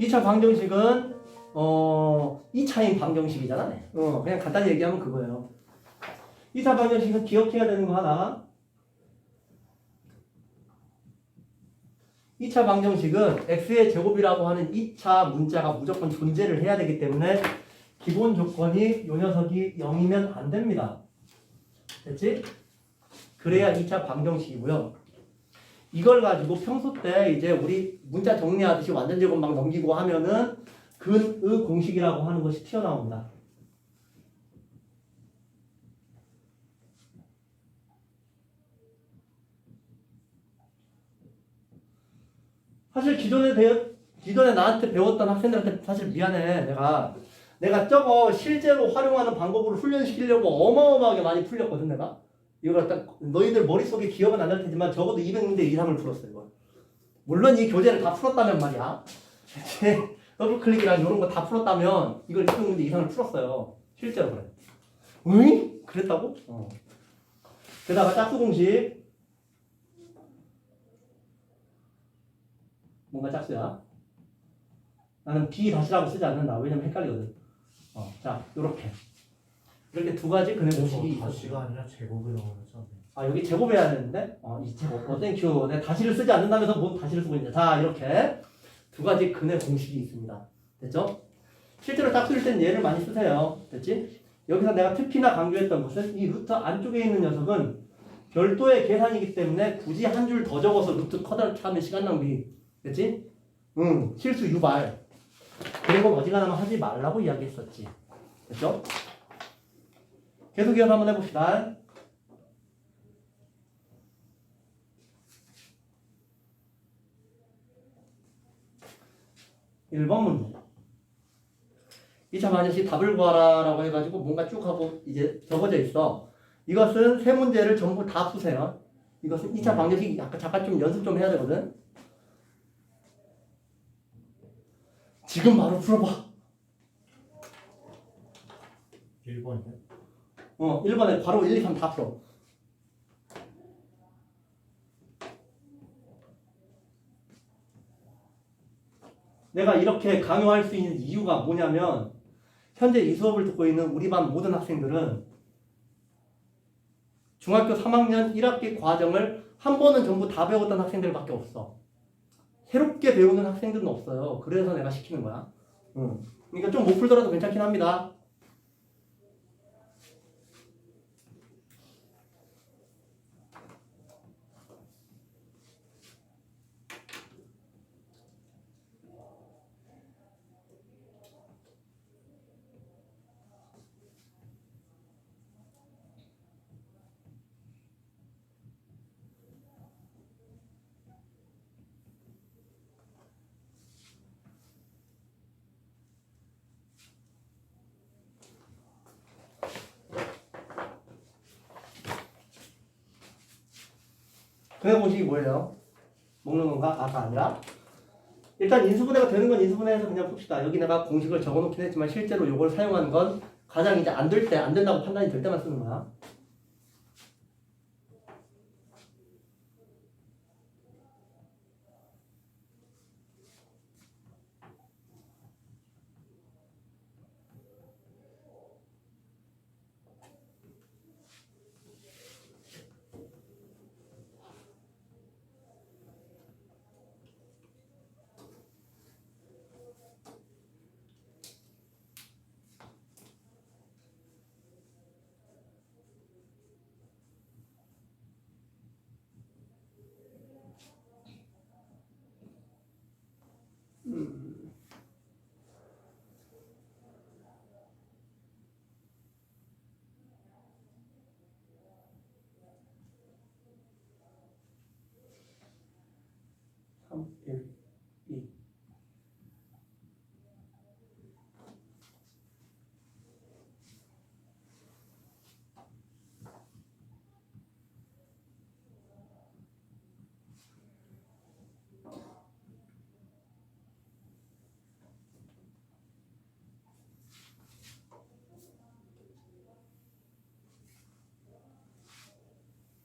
2차 방정식은 어 2차인 방정식이잖아. 어 그냥 간단히 얘기하면 그거예요. 2차 방정식은 기억해야 되는 거 하나. 2차 방정식은 x의 제곱이라고 하는 2차 문자가 무조건 존재를 해야 되기 때문에 기본 조건이 요 녀석이 0이면 안 됩니다. 됐지? 그래야 2차 방정식이고요. 이걸 가지고 평소 때 이제 우리 문자 정리하듯이 완전 제곱 막 넘기고 하면은 근의 공식이라고 하는 것이 튀어나옵니다. 사실 기존에 배웠, 기존에 나한테 배웠던 학생들한테 사실 미안해. 내가 내가 저거 실제로 활용하는 방법으로 훈련시키려고 어마어마하게 많이 풀렸거든 내가. 이걸 딱 너희들 머릿속에 기억은 안 날 테지만 적어도 200문제 이상을 풀었어 이거. 물론 이 교재를 다 풀었다면 말이야. 더블 클릭이랑 이런 거 다 풀었다면 이걸 200문제 이상을 풀었어요. 실제로 그래. 응? 그랬다고? 어. 게다가 짝수 공식 뭔가 짝수야. 나는 B 다시라고 쓰지 않는다. 왜냐면 헷갈리거든. 어, 자, 요렇게. 이렇게 두 가지 근의 공식이 있어. 다시가 아니라 제곱이라고 그러죠. 아 여기 제곱해야 되는데 어, 이 제곱 어 땡큐 내 다시를 쓰지 않는다면서 뭔 다시를 쓰고 있냐 자 이렇게 두 가지 근의 공식이 있습니다 됐죠? 실제로 짝수일 땐 얘를 많이 쓰세요 됐지? 여기서 내가 특히나 강조했던 것은 이 루트 안쪽에 있는 녀석은 별도의 계산이기 때문에 굳이 한 줄 더 적어서 루트 커다랗게 하면 시간 낭비 됐지? 응 실수 유발 그리고 어지간하면 하지 말라고 이야기했었지 됐죠? 계속 이어서 한번 해봅시다 1번 문제. 2차 반영식 답을 구하라 라고 해가지고 뭔가 쭉 하고 이제 적어져 있어. 이것은 세 문제를 전부 다 푸세요. 이것은 2차 방정식 약간 잠깐 좀 연습 좀 해야 되거든. 지금 바로 풀어봐. 1번이요? 어, 1번에 바로 1, 2, 3 다 풀어. 내가 이렇게 강요할 수 있는 이유가 뭐냐면 현재 이 수업을 듣고 있는 우리 반 모든 학생들은 중학교 3학년 1학기 과정을 한 번은 전부 다 배웠던 학생들밖에 없어. 새롭게 배우는 학생들은 없어요. 그래서 내가 시키는 거야. 응. 그러니까 좀 못 풀더라도 괜찮긴 합니다. 그의 공식이 뭐예요? 먹는 건가? 아가 아니라 일단 인수분해가 되는 건 인수분해해서 그냥 풉시다. 여기 내가 공식을 적어놓긴 했지만 실제로 이걸 사용하는 건 가장 이제 안 될 때, 안 된다고 판단이 될 때만 쓰는 거야. 삼, 일, 이.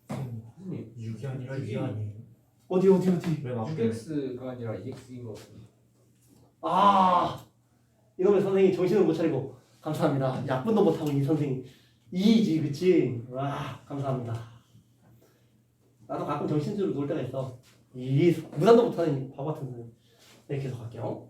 선생님 6이 아니라 육이- 2 아니에요? 어디 어디 어디? 앞에 6x가 아니라 2x인 것 같은데 아 이놈의 선생이 정신을 못 차리고 감사합니다. 약분도 못하고 이 선생이 이지 그치? 와 감사합니다. 나도 가끔 정신줄을 놓을 때가 있어. 이 무단도 못하는 이 바보 같은 선생. 네 계속 갈게요.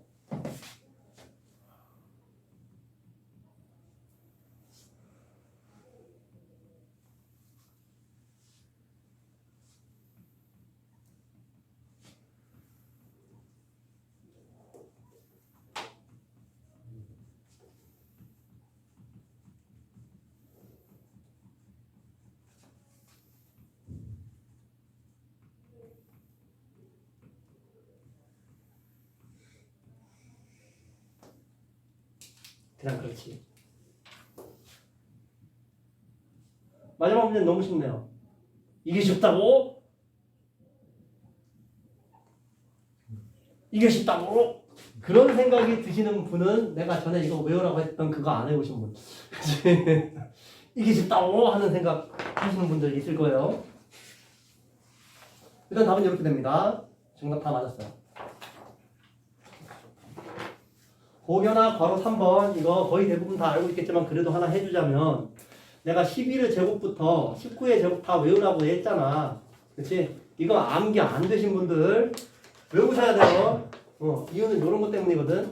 그냥 그렇지. 마지막 문제는 너무 쉽네요. 이게 쉽다고? 이게 쉽다고? 그런 생각이 드시는 분은 내가 전에 이거 외우라고 했던 그거 안 해보신 분. 이게 쉽다고 하는 생각 하시는 분들 있을 거예요. 일단 답은 이렇게 됩니다. 정답 다 맞았어요. 고견학 바로 3번 이거 거의 대부분 다 알고 있겠지만 그래도 하나 해주자면 내가 11의 제곱부터 19의 제곱 다 외우라고 했잖아. 그치? 이거 암기 안 되신 분들 외우셔야 돼요. 어, 이유는 이런 것 때문이거든.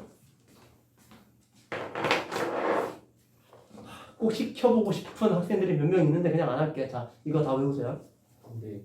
꼭 시켜보고 싶은 학생들이 몇 명 있는데 그냥 안 할게. 자 이거 다 외우세요. 근데